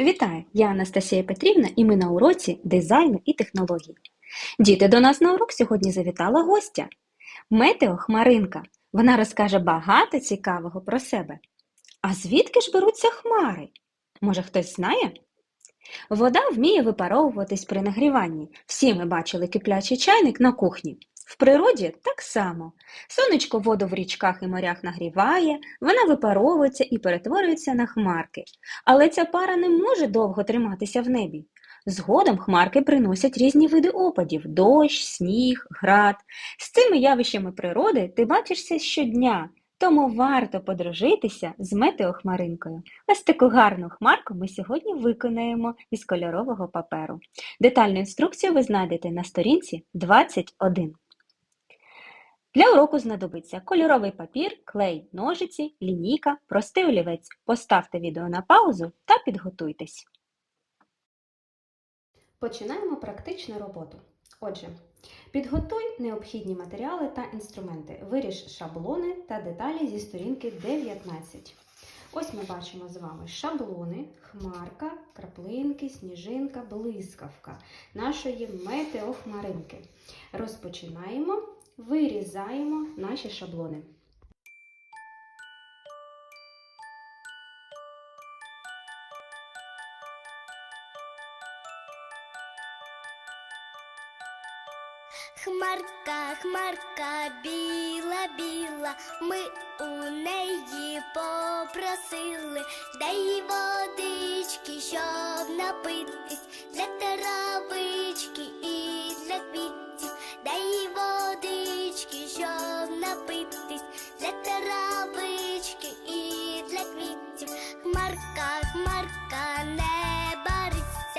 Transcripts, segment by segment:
Вітаю! Я Анастасія Петрівна і ми на уроці дизайну і технологій. Діти, до нас на урок сьогодні завітала гостя. Метео Хмаринка. Вона розкаже багато цікавого про себе. А звідки ж беруться хмари? Може, хтось знає? Вода вміє випаровуватись при нагріванні. Всі ми бачили киплячий чайник на кухні. В природі так само. Сонечко воду в річках і морях нагріває, вона випаровується і перетворюється на хмарки. Але ця пара не може довго триматися в небі. Згодом хмарки приносять різні види опадів дощ, сніг, град. З цими явищами природи ти бачишся щодня, тому варто подружитися з метеохмаринкою. Ось таку гарну хмарку ми сьогодні виконаємо із кольорового паперу. Детальну інструкцію ви знайдете на сторінці 21. Для уроку знадобиться кольоровий папір, клей, ножиці, лінійка, простий олівець. Поставте відео на паузу та підготуйтесь. Починаємо практичну роботу. Отже, підготуй необхідні матеріали та інструменти. Виріж шаблони та деталі зі сторінки 19. Ось ми бачимо з вами шаблони, хмарка, краплинки, сніжинка, блискавка нашої метеохмаринки. Розпочинаємо, вирізаємо наші шаблони. Хмарка, хмарка, біла, біла, ми у неї попросили, дай водички, щоб напитись, для травички і для квітів, дай водички,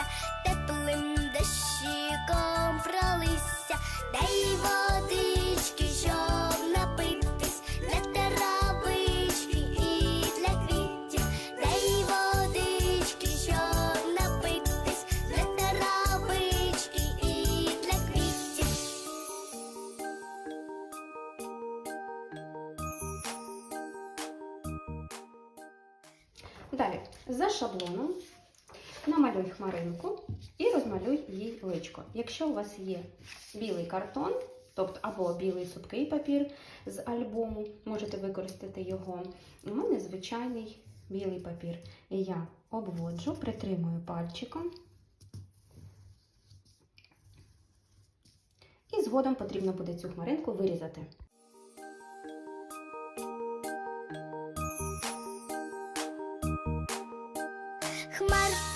барися, теплим дощиком пролися, дай водички, щоб напитись, для травички і для квітів, дай водички, щоб напитись, для травички і для квітів. Далі, за шаблоном намалюй хмаринку і розмалюй їй личко. Якщо у вас є білий картон, тобто або білий цупкий папір з альбому, можете використати його. У мене звичайний білий папір. І я обводжу, притримую пальчиком. І згодом потрібно буде цю хмаринку вирізати. Хмарка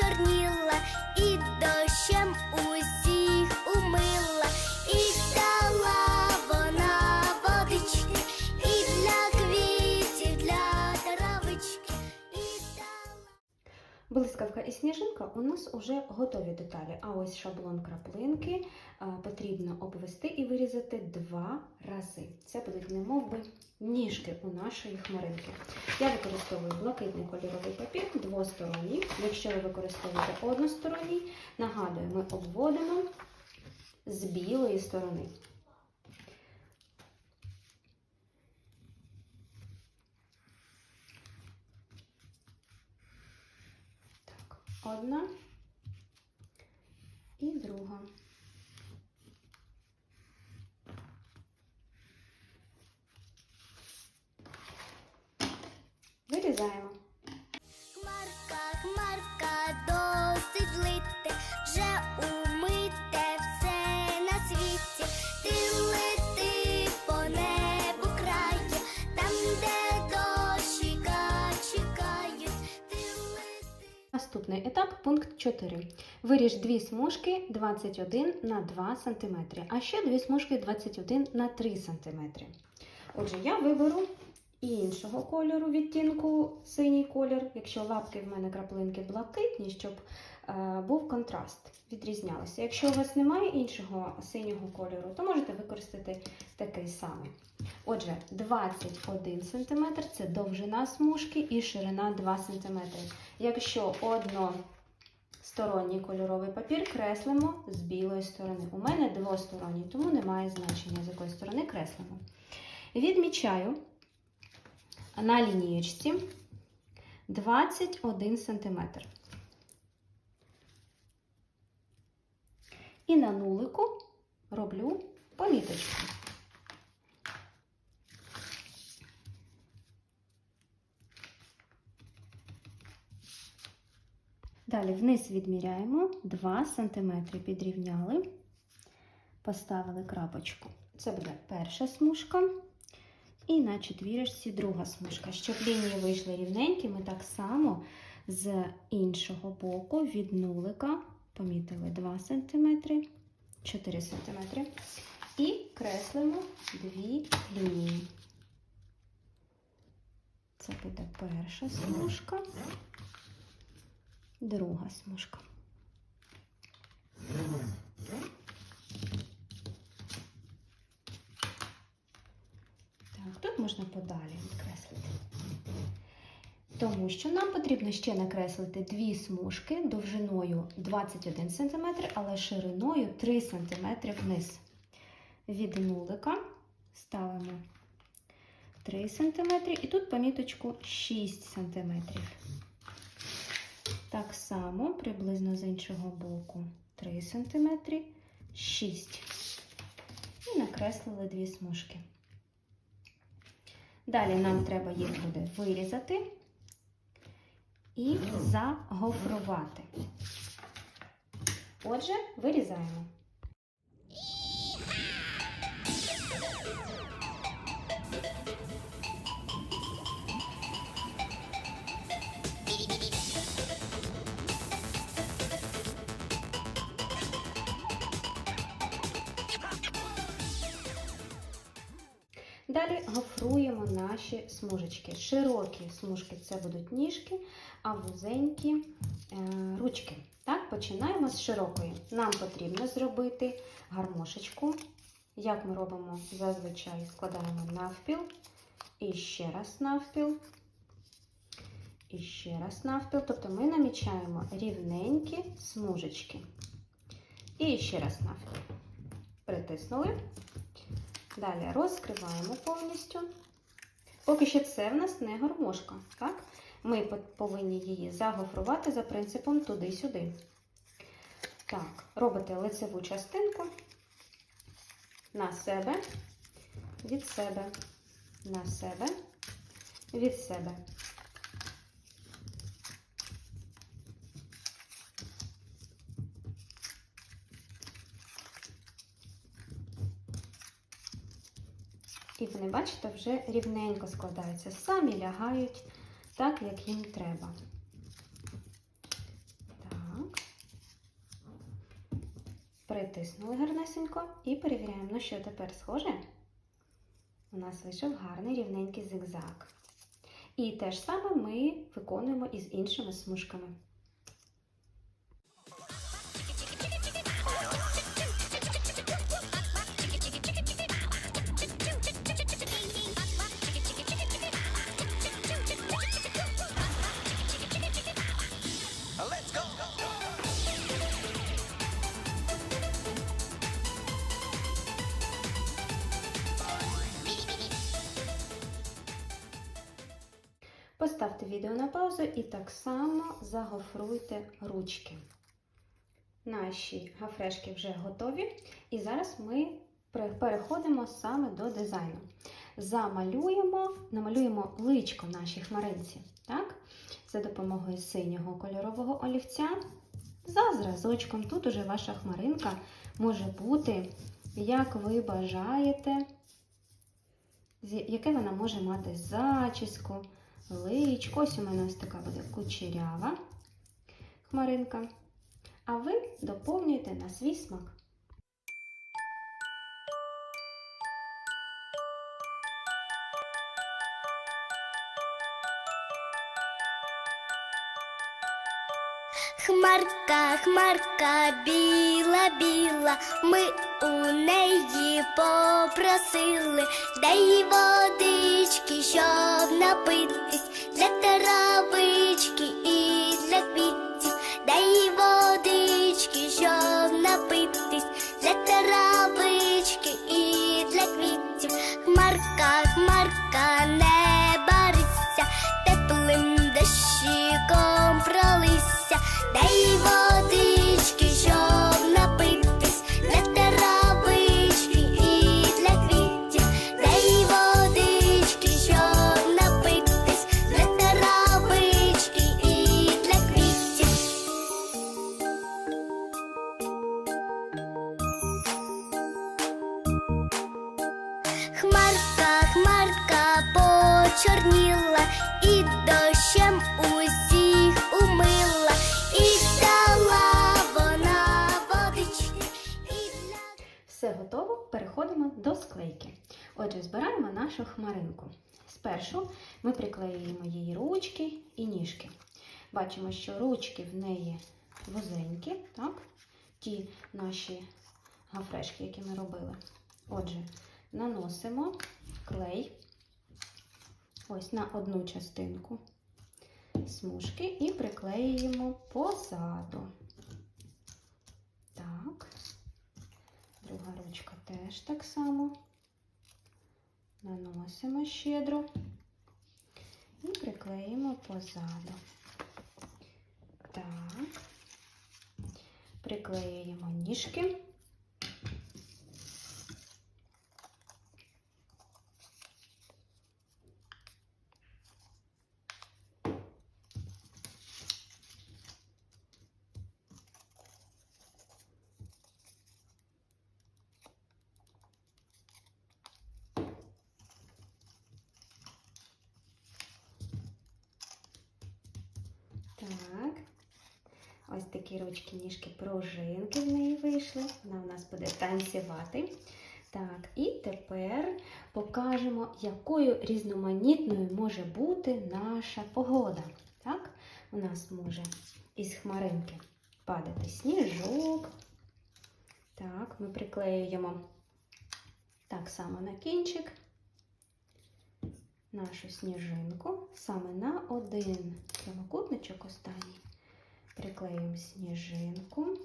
почорніла Блискавка і сніжинка у нас вже готові деталі. А ось шаблон краплинки потрібно обвести і вирізати два рази. Це будуть немов би ніжки у нашої хмаринки. Я використовую блакитний кольоровий папір двосторонній. Якщо ви використовуєте односторонній, нагадую, ми обводимо з білої сторони. Так, одна і друга. Наступний етап пункт 4. Виріж дві смужки 21 на 2 см, а ще дві смужки 21 на 3 см. Отже, я виберу іншого кольору відтінку синій колір, якщо лапки в мене краплинки блакитні, щоб був контраст, відрізнялися. Якщо у вас немає іншого синього кольору, то можете використати такий самий. Отже, 21 см це довжина смужки і ширина 2 см. Якщо односторонній кольоровий папір креслимо з білої сторони. У мене двосторонній, тому немає значення, з якої сторони креслимо. Відмічаю на лінієчці 21 см. І на нулику роблю поміточку. Далі вниз відміряємо 2 см підрівняли, поставили крапочку. Це буде перша смужка. І на четвірочці друга смужка. Щоб лінії вийшли рівненькі, ми так само з іншого боку від нулика помітили 2 см, 4 см. І креслимо дві лінії. Це буде перша смужка, друга смужка. Так, тут можна подалі відкреслити. Тому що нам потрібно ще накреслити дві смужки довжиною 21 см, але шириною 3 см вниз. Від нулика ставимо 3 см і тут поміточку 6 см. Так само приблизно з іншого боку 3 см, 6 і накреслили дві смужки. Далі нам треба їх буде вирізати і загофрувати. Отже, вирізаємо. Далі гофруємо наші смужечки. Широкі смужки це будуть ніжки, а вузенькі е, ручки. Так, починаємо з широкої. Нам потрібно зробити гармошечку. Як ми робимо зазвичай, складаємо навпіл, і ще раз навпіл, і ще раз навпіл. Тобто ми намічаємо рівненькі смужечки. І ще раз навпіл. Притиснули. Далі розкриваємо повністю. Поки що це в нас не гармошка. Так? Ми повинні її загофрувати за принципом туди-сюди. Так, робите лицеву частинку на себе, від себе, на себе, від себе. І вони, бачите, вже рівненько складаються. Самі лягають так, як їм треба. Так. Притиснули гарнесенько і перевіряємо, ну що тепер схоже. У нас вийшов гарний рівненький зигзаг. І те ж саме ми виконуємо із іншими смужками. Поставте відео на паузу і так само загофруйте ручки. Наші гафрешки вже готові. І зараз ми переходимо саме до дизайну. Замалюємо, намалюємо личко нашій хмаринці. Так? За допомогою синього кольорового олівця. За зразочком. Тут уже ваша хмаринка може бути, як ви бажаєте, яке вона може мати зачіску личко. Ось у мене ось така буде кучерява хмаринка. А ви доповнюєте на свій смак. Хмарка, хмарка, біла, біла, ми у неї попросили, дай водички, щоб напитись, для травички і для квітів, дай водички, щоб напитись, для травички і для квітів, хмарка, хмарка, не бариться, теплим дощі дай водички, переходимо до склейки. Отже, збираємо нашу хмаринку. Спершу ми приклеюємо її ручки і ніжки. Бачимо, що ручки в неї вузенькі, так? ті наші гафрешки, які ми робили. Отже, наносимо клей ось на одну частинку смужки і приклеюємо позаду. Так. Друга ручка теж так само. Наносимо щедро і приклеїмо позаду. Так. Приклеюємо ніжки. Так. Ось такі ручки, ніжки, пружинки в неї вийшли. Вона в нас буде танцювати. Так, і тепер покажемо, якою різноманітною може бути наша погода. Так, у нас може із хмаринки падати сніжок. Так, ми приклеюємо так само на кінчик нашу сніжинку саме на один прямокутничок останній. Приклеюємо сніжинку.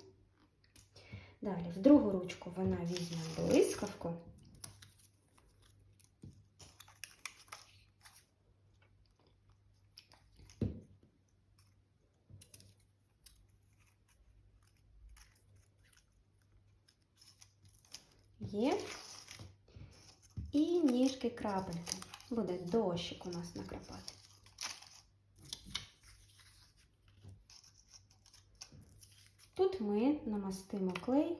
Далі в другу ручку вона візьме блискавку. Є. І ніжки крапельки. Буде дощик у нас накрапати. Тут ми намастимо клей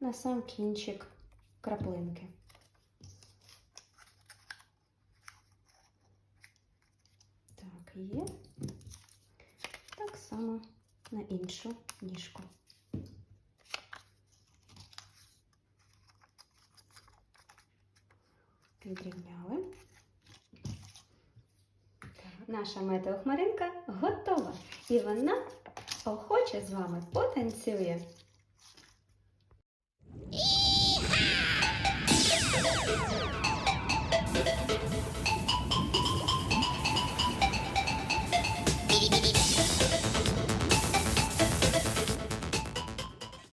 на сам кінчик краплинки. Так, є. Так само на іншу ніжку. Підрівняли. Наша метеохмаринка готова. І вона охоче з вами потанцює.